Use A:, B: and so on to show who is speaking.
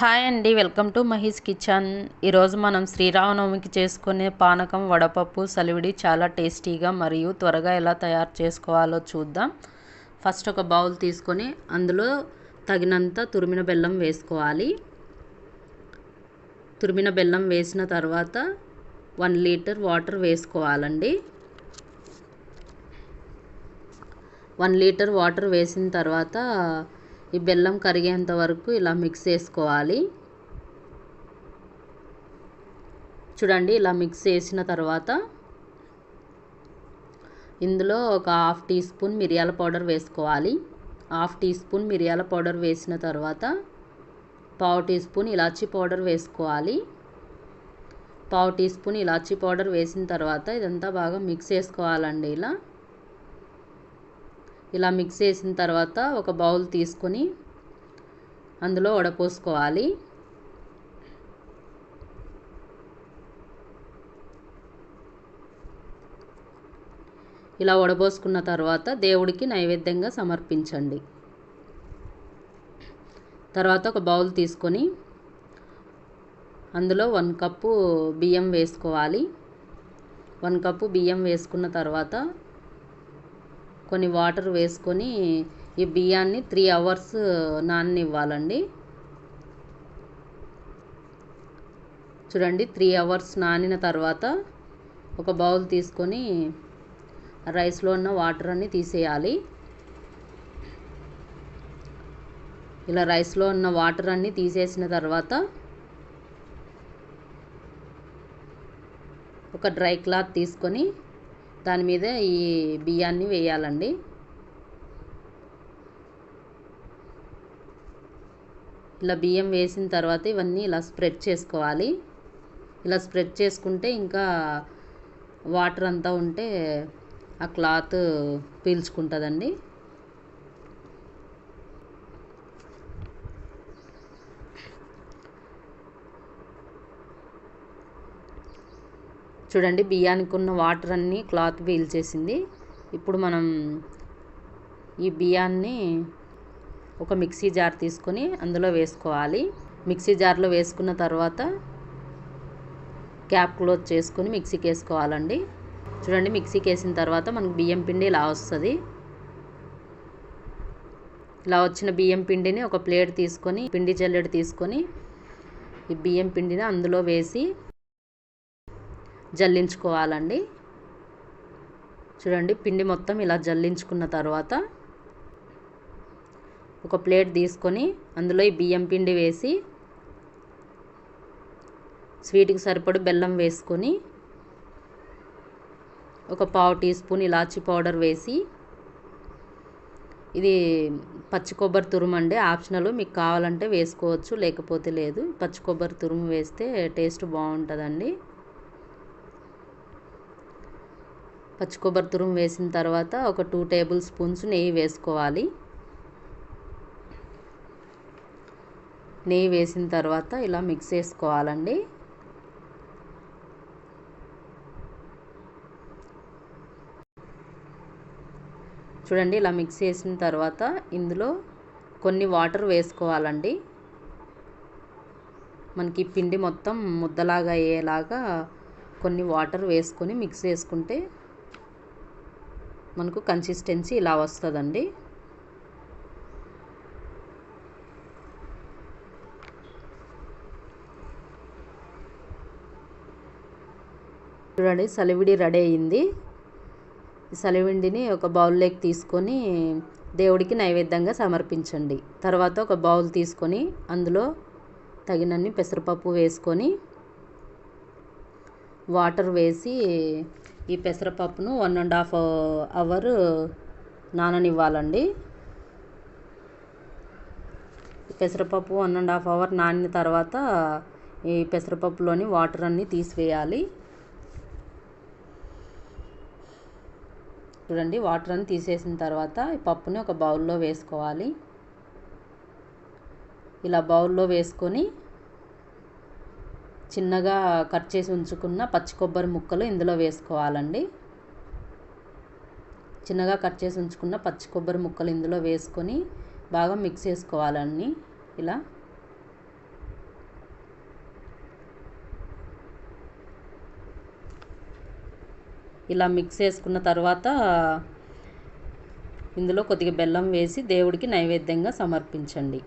A: Hi అండి welcome to Mahi's kitchen. ఈరోజు మనం శ్రీరామనవమికి చేసుకునే పానకం వడపప్పు సలివిడి చాలా టేస్టీగా మరియు త్వరగా ఎలా తయారు చేసుకోవాలో చూద్దాం. ఫస్ట్ ఒక బౌల్ తీసుకొని అందులో తగినంత తురిమిన బెల్లం వేసుకోవాలి. తురిమిన బెల్లం వేసిన తర్వాత వన్ లీటర్ వాటర్ వేసుకోవాలండి. వన్ లీటర్ వాటర్ వేసిన తర్వాత ఈ బెల్లం కరిగేంత వరకు ఇలా మిక్స్ చేసుకోవాలి. చూడండి ఇలా మిక్స్ చేసిన తర్వాత ఇందులో ఒక హాఫ్ టీ స్పూన్ మిరియాల పౌడర్ వేసుకోవాలి. హాఫ్ టీ స్పూన్ మిరియాల పౌడర్ వేసిన తర్వాత పావు టీ స్పూన్ ఇలాచీ పౌడర్ వేసుకోవాలి. పావు టీ స్పూన్ ఇలాచీ పౌడర్ వేసిన తర్వాత ఇదంతా బాగా మిక్స్ చేసుకోవాలండి ఇలా. ఇలా మిక్స్ చేసిన తర్వాత ఒక బౌల్ తీసుకొని అందులో వడపోసుకోవాలి. ఇలా వడపోసుకున్న తర్వాత దేవుడికి నైవేద్యంగా సమర్పించండి. తర్వాత ఒక బౌల్ తీసుకొని అందులో వన్ కప్పు బియ్యం వేసుకోవాలి. వన్ కప్పు బియ్యం వేసుకున్న తర్వాత కొన్ని వాటర్ వేసుకొని ఈ బియ్యాన్ని త్రీ అవర్స్ నాననివ్వాలండి. చూడండి త్రీ అవర్స్ నానిన తర్వాత ఒక బౌల్ తీసుకొని రైస్లో ఉన్న వాటర్ అన్ని తీసేయాలి. ఇలా రైస్లో ఉన్న వాటర్ అన్నీ తీసేసిన తర్వాత ఒక డ్రై క్లాత్ తీసుకొని దాని మీద ఈ బియ్యాన్ని వేయాలండి. ఇలా బియ్యం వేసిన తర్వాత ఇవన్నీ ఇలా స్ప్రెడ్ చేసుకోవాలి. ఇలా స్ప్రెడ్ చేసుకుంటే ఇంకా వాటర్ అంతా ఉంటే ఆ క్లాత్ పీల్చుకుంటుందండి. చూడండి బియ్యానికి ఉన్న వాటర్ అన్నీ క్లాత్ పీల్చేసింది. ఇప్పుడు మనం ఈ బియ్యాన్ని ఒక మిక్సీ జార్ తీసుకొని అందులో వేసుకోవాలి. మిక్సీ జార్లో వేసుకున్న తర్వాత క్యాప్ క్లోజ్ చేసుకొని మిక్సీకి వేసుకోవాలండి. చూడండి మిక్సీకి వేసిన తర్వాత మనకు బియ్యం పిండి ఇలా వస్తుంది. ఇలా వచ్చిన బియ్యం పిండిని ఒక ప్లేట్ తీసుకొని పిండి జల్లెడ తీసుకొని ఈ బియ్యం పిండిని అందులో వేసి జల్లించుకోవాలండి. చూడండి పిండి మొత్తం ఇలా జల్లించుకున్న తర్వాత ఒక ప్లేట్ తీసుకొని అందులో ఈ బియ్యం పిండి వేసి స్వీట్కి సరిపడి బెల్లం వేసుకొని ఒక పావు టీ స్పూన్ ఇలాచీ పౌడర్ వేసి ఇది పచ్చి కొబ్బరి తురుము అండి. ఆప్షనల్ మీకు కావాలంటే వేసుకోవచ్చు లేకపోతే లేదు. పచ్చి కొబ్బరి తురుము వేస్తే టేస్ట్ బాగుంటుందండి. పచ్చి కొబ్బరి తురుము వేసిన తర్వాత ఒక టూ టేబుల్ స్పూన్స్ నెయ్యి వేసుకోవాలి. నెయ్యి వేసిన తర్వాత ఇలా మిక్స్ చేసుకోవాలండి. చూడండి ఇలా మిక్స్ చేసిన తర్వాత ఇందులో కొన్ని వాటర్ వేసుకోవాలండి. మనకి పిండి మొత్తం ముద్దలాగా అయ్యేలాగా కొన్ని వాటర్ వేసుకొని మిక్స్ చేసుకుంటే మనకు కన్సిస్టెన్సీ ఇలా వస్తుందండి. చూడండి సలివిడి రెడీ అయింది. సలివిండిని ఒక బౌల్లోకి తీసుకొని దేవుడికి నైవేద్యంగా సమర్పించండి. తర్వాత ఒక బౌల్ తీసుకొని అందులో తగినన్ని పెసరపప్పు వేసుకొని వాటర్ వేసి ఈ పెసరపప్పును వన్ అండ్ హాఫ్ అవర్ నాననివ్వాలండి. పెసరపప్పు వన్ అండ్ హాఫ్ అవర్ నానిన తర్వాత ఈ పెసరపప్పులోని వాటర్ అన్నీ తీసివేయాలి. చూడండి వాటర్ అన్ని తీసేసిన తర్వాత ఈ పప్పుని ఒక బౌల్లో వేసుకోవాలి. ఇలా బౌల్లో వేసుకొని చిన్నగా కట్ చేసి ఉంచుకున్న పచ్చి కొబ్బరి ముక్కలు ఇందులో వేసుకోవాలండి. చిన్నగా కట్ చేసి ఉంచుకున్న పచ్చి కొబ్బరి ముక్కలు ఇందులో వేసుకొని బాగా మిక్స్ చేసుకోవాలండి. ఇలా. ఇలా మిక్స్ చేసుకున్న తర్వాత ఇందులో కొద్దిగా బెల్లం వేసి దేవుడికి నైవేద్యంగా సమర్పించండి.